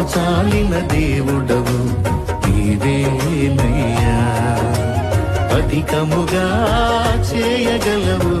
నాకు చాలిన దేవుడవు నీవేనయ్యా అధికముగా చేయగలవు